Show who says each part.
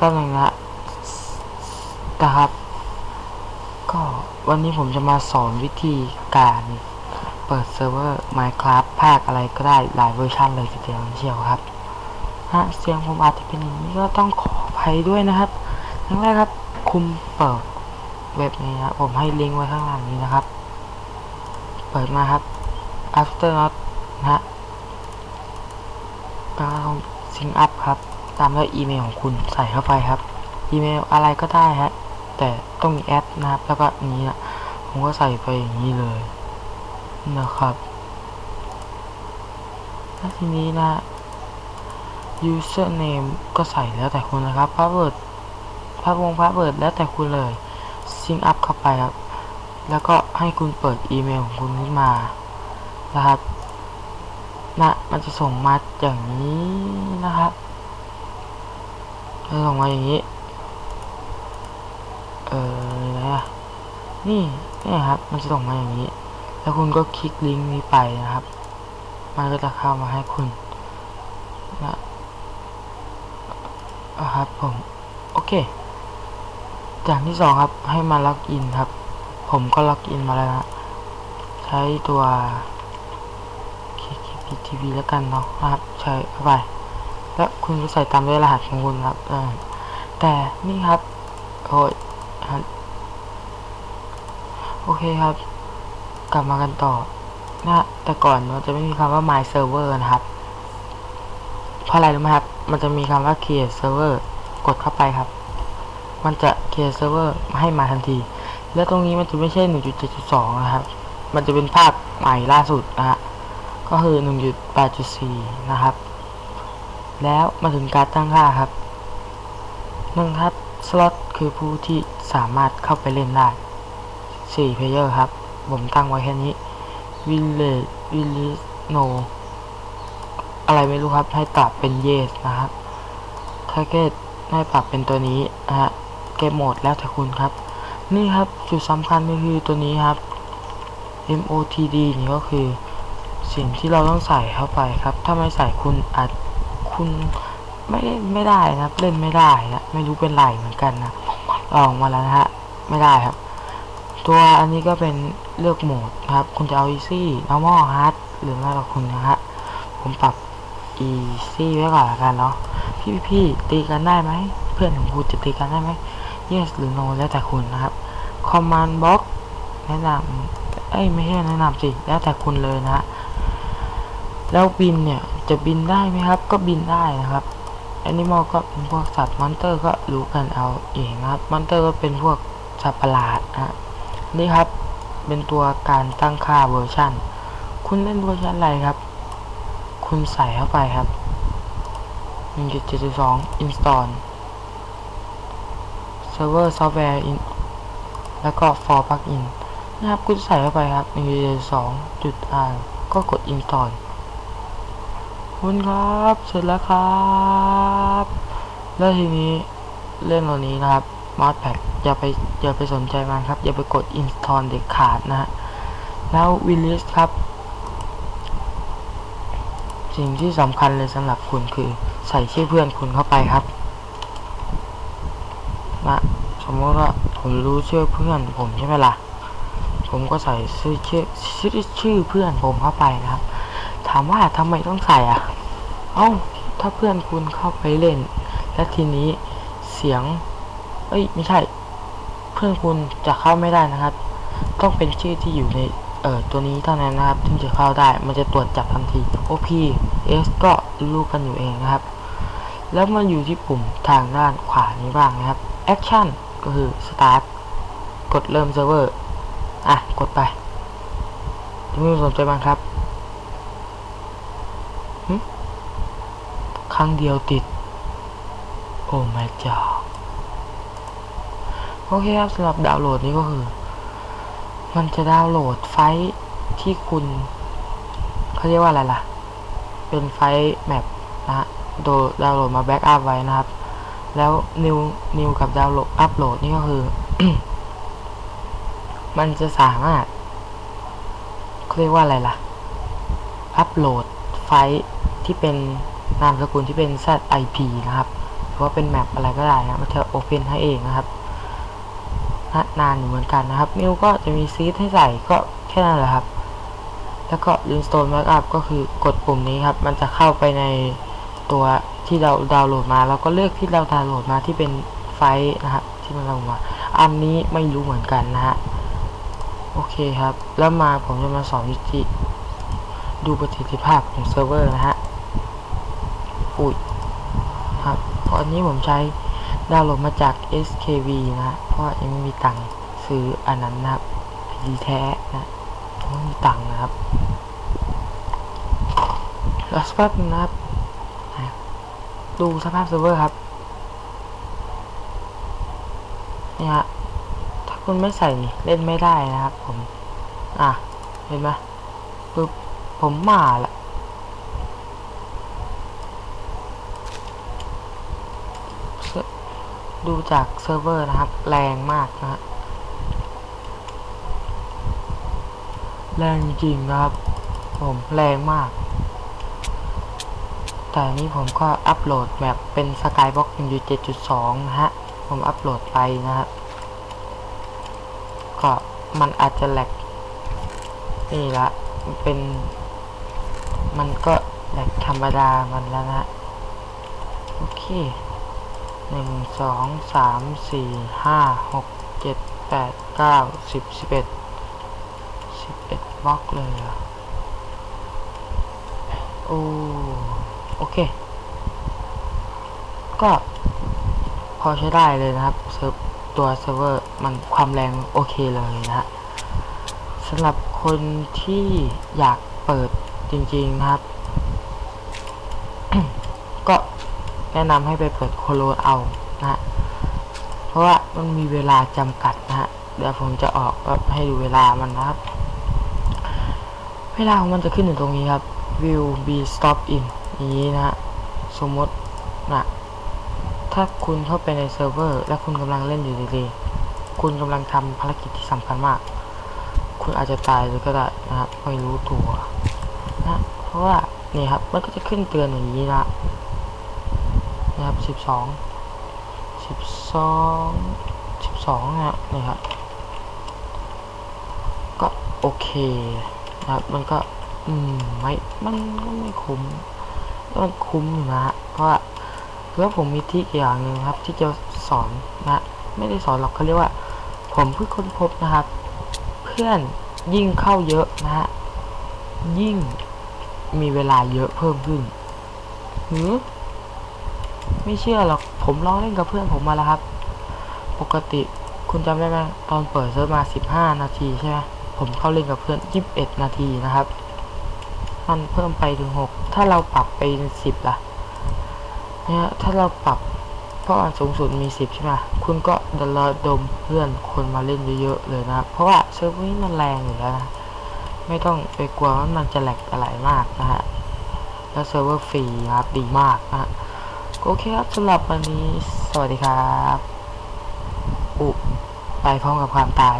Speaker 1: แป๊บนึงนะนะครับ ก็วันนี้ผมจะมาสอนวิธีการเปิดเซิร์ฟเวอร์ Minecraft ภาคอะไรก็ได้หลายเวอร์ชันเลยทีเดียวเชียวครับฮะเสียงผมอาจจะเป็นอย่างนี้ก็ต้องขออภัยด้วยนะครับทั้งแรกครับ คุมเปิดเว็บนี้นะผมให้ลิงก์ไว้ข้างล่างนี้นะครับ เปิดมาครับ after not นะฮะแล้วก็ต้อง sync up ครับ ตามด้วยอีเมลของคุณใส่เข้าไปครับ อีเมลอะไรก็ได้ฮะ แต่ต้องมีแอดนะครับ แล้วก็นี้นะผมก็ใส่ไปอย่างนี้เลยนะครับแล้วทีนี้นะ username ก็ใส่แล้วแต่คุณนะครับ password พาสวงพาสเวิร์ดแล้วแต่คุณเลย sync up เข้าไปครับ แล้วก็ให้คุณเปิดอีเมลของคุณขึ้นมานะครับนะมันจะส่งมาอย่างนี้นะครับ จะส่งมาอย่างนี้ เอออะไรอะนี่นี่ครับ มันจะส่งมาอย่างนี้ แล้วคุณก็คลิกลิงก์นี้ไปนะครับ มันก็จะเข้ามาให้คุณนะอะครับผม โอเคอย่างที่สองครับ ให้มาล็อกอินครับ ผมก็ล็อกอินมาแล้วนะใช้ตัว KKPTV แล้วกันเนาะนะครับ ใช้เข้าไป แล้วคุณก็ใส่ตามด้วยรหัสของคุณครับแต่นี่ครับโอ้ยโอเคครับ กลับมากันต่อนะแต่ก่อนมันจะไม่มีคำว่า my server นะครับ เพราะอะไรรู้ไหมครับ มันจะมีคำว่า create server กดเข้าไปครับ มันจะ create server ให้มาทันที แล้วตรงนี้มันจะไม่ใช่ 1.7.2 นะครับ มันจะเป็นภาพใหม่ล่าสุดนะฮะ ก็คือ 1.8.4 นะครับ แล้วมาถึงการตั้งค่าครับหนึ่งครับสล็อตคือผู้ที่สามารถเข้าไปเล่นได้4เพลเยอร์ครับ ผมตั้งไว้แค่นี้ village village no อะไรไม่รู้ครับ ให้ปรับเป็น yes นะครับ target ให้ปรับเป็นตัวนี้นะฮะเกมโหมดแล้วแต่คุณครับ นี่ครับจุดสำคัญก็คือตัวนี้ครับ MOTD นี่ก็คือสิ่งที่เราต้องใส่เข้าไปครับ ถ้าไม่ใส่คุณอาจ คุณไม่ไม่ได้นะครับ เล่นไม่ได้นะไม่รู้เป็นไรเหมือนกันนะลองมาแล้วนะฮะไม่ได้ครับ ตัวอันนี้ก็เป็นเลือกโหมดครับ คุณจะเอา easy normal hard หรือไม่ก็คุณนะฮะผมปรับ easy ไว้ก่อนละกันเนาะพี่พี่ๆตีกันได้ไหมเพื่อนของคุณจะตีกันได้ไหม yes หรือ no แล้วแต่คุณนะครับ command box แนะนำเอ้ยไม่ใช่แนะนำสิแล้วแต่คุณเลยนะฮะแล้วบินเนี่ย จะบินได้ไหมครับ ก็บินได้นะครับ Animal ก็เป็นพวกสัตว์ Monster ก็รู้กันเอาเองนะครับ Monster ก็เป็นพวกสัตว์ประหลาดนะนี่ครับเป็นตัวการตั้งค่าเวอร์ชันคุณเล่นเวอร์ชันอะไรครับ คุณใส่เข้าไปครับ1.7.2 install server software in แล้วก็ for plugin นะครับคุณใส่เข้าไปครับ1.7.2จุด r ก็กด install คุณครับ เสร็จแล้วครับ แล้วทีนี้เรื่องเหล่านี้นะครับ mod pack อย่าไปอย่าไปสนใจมันครับ อย่าไปกด install เด็ดขาดนะฮะแล้ว release ครับ สิ่งที่สำคัญเลยสำหรับคุณคือใส่ชื่อเพื่อนคุณเข้าไปครับนะสมมติว่าผมรู้ชื่อเพื่อนผมใช่ไหมล่ะ ผมก็ใส่ชื่อชื่อชื่อเพื่อนผมเข้าไปนะครับ ถามว่าทำไมต้องใส่อะ เอ้า ถ้าเพื่อนคุณเข้าไปเล่น และทีนี้เสียง เอ้ย ไม่ใช่ เพื่อนคุณจะเข้าไม่ได้นะครับ ต้องเป็นชื่อที่อยู่ใน เอ่อ ตัวนี้เท่านั้นนะครับ ถึงจะเข้าได้ มันจะตรวจจับทันที OP S ก็รู้กันอยู่เองนะครับ แล้วมาอยู่ที่ปุ่มทางด้านขวานี้บ้างนะครับ Action ก็คือ Start กดเริ่มเซิร์ฟเวอร์ อะ กดไปที่ไม่สนใจบ้างครับ รั้งเดียวติด โอ้แม่เจ้าโอเคครับสำหรับดาวน์โหลดนี้ก็คือ มันจะดาวน์โหลดไฟล์ที่คุณเขาเรียกว่าอะไรล่ะ เป็นไฟล์แมปนะฮะโดดาวน์โหลดมาแบ็กอัพไว้นะครับ แล้วนิวนิวกับดาวน์โหลดอัพโหลดนี่ก็คือ มันจะสามารถเขาเรียกว่าอะไรล่ะ อัพโหลดไฟล์ที่เป็น นามสกุลที่เป็น ZIP นะครับหรือว่าเป็นแมปอะไรก็ได้นะมันจะโอเพนให้เองนะครับนนานอยู่เหมือนกันนะครับมิวก็จะมีซีดให้ใส่ก็แค่นั้นแหละครับ แล้วก็ Linstone Backup ก็คือกดปุ่มนี้ครับ มันจะเข้าไปในตัวที่เราดาวน์โหลดมาแล้วก็เลือกที่เราดาวน์โหลดมาที่เป็นไฟล์นะครับที่มันลงมา อันนี้ไม่รู้เหมือนกันนะฮะโอเคครับ แล้วมาผมจะมาสอนวิธีดูประสิทธิภาพของเซิร์ฟเวอร์นะฮะ อุ้ยครับเพราะอันนี้ผมใช้ดาวน์โหลดมาจาก SKV นะเพราะยังไม่มีตังค์ซื้ออันนั้นนะครับดีแท้นะไม่มีตังค์นะครับรอสักแป๊บนึงนะครับ ดูสภาพเซิร์ฟเวอร์ครับเนี่ยฮะถ้าคุณไม่ใส่เล่นไม่ได้นะครับผม อะ เห็นไหมปึ๊บผมมาละเซ ดูจากเซิร์ฟเวอร์นะครับ แรงมากนะฮะแรงจริงนะครับ ผมแรงมาก แต่นี้ผมก็อัปโหลดแบบเป็น Skybox MU 7.2 นะฮะ ผมอัปโหลดไปนะครับก็มันอาจจะแหลกนี่ละเป็น มันก็แหลกธรรมดามันแล้วนะ โอเค หนึ่งสองสามสี่ห้าหกเจ็ดแปดเก้าสิบสิบเอ็ดสิบเอ็ดบล็อกเลยอโอ้โอเค ก็พอใช้ได้เลยนะครับเซิร์ฟตัวเซิร์ฟเวอร์มันความแรงโอเคเลยนะฮะสำหรับคนที่อยากเปิดจริงๆนะครับ ก็ แนะนำให้ไปเปิดโคโลเอานะฮะเพราะว่ามันมีเวลาจำกัดนะฮะเดี๋ยวผมจะออกก็ให้ดูเวลามันนะครับ เวลาของมันจะขึ้นอยู่ตรงนี้ครับ will be stop in นี้นะฮะสมมตินะถ้าคุณเข้าไปในเซิร์ฟเวอร์ และคุณกำลังเล่นอยู่ดีๆ คุณกำลังทำภารกิจที่สำคัญมาก คุณอาจจะตายเลยก็ได้นะครับไม่รู้ตัวนะเพราะว่านี่ครับมันก็จะขึ้นเตือนอย่างนี้นะ นะครับสิบสองสิบสองสิบสองนะนี่ครับ ก็โอเคนะครับ มันก็ อืม ไม่ มันก็ไม่คุ้ม มันคุ้มอยู่นะฮะเพราะว่าแล้วผมมีทริคอย่างหนึ่งครับ ที่จะสอนนะ ไม่ได้สอนหรอกเขาเรียกว่า ผมเพิ่งค้นพบนะครับ เพื่อนยิ่งเข้าเยอะนะฮะ ยิ่งมีเวลาเยอะเพิ่มขึ้นหรือ ไม่เชื่อหรอก ผมลองเล่นกับเพื่อนผมมาแล้วครับ ปกติคุณจำได้ไหมตอนเปิดเซิร์ฟมา 15 นาทีใช่ไหมผมเข้าเล่นกับเพื่อน 21 นาทีนะครับ มันเพิ่มไปถึง 6 ถ้าเราปรับไปเป็น10ล่ะ เนี่ยถ้าเราปรับเพราะอันสูงสุดมี 10 ใช่ไหมคุณก็เดนระดมเพื่อนคนมาเล่นเยอะๆเลยนะครับ เพราะว่าเซิร์ฟนี้มันแรงอยู่แล้วนะ ไม่ต้องไปกลัวว่ามันจะแหลกอะไรมากนะฮะ แล้วเซิร์ฟเวอร์ฟรีครับดีมากนะฮะ โอเคครับสำหรับวันนี้ สวัสดีครับ อุ ไปพร้อมกับความตาย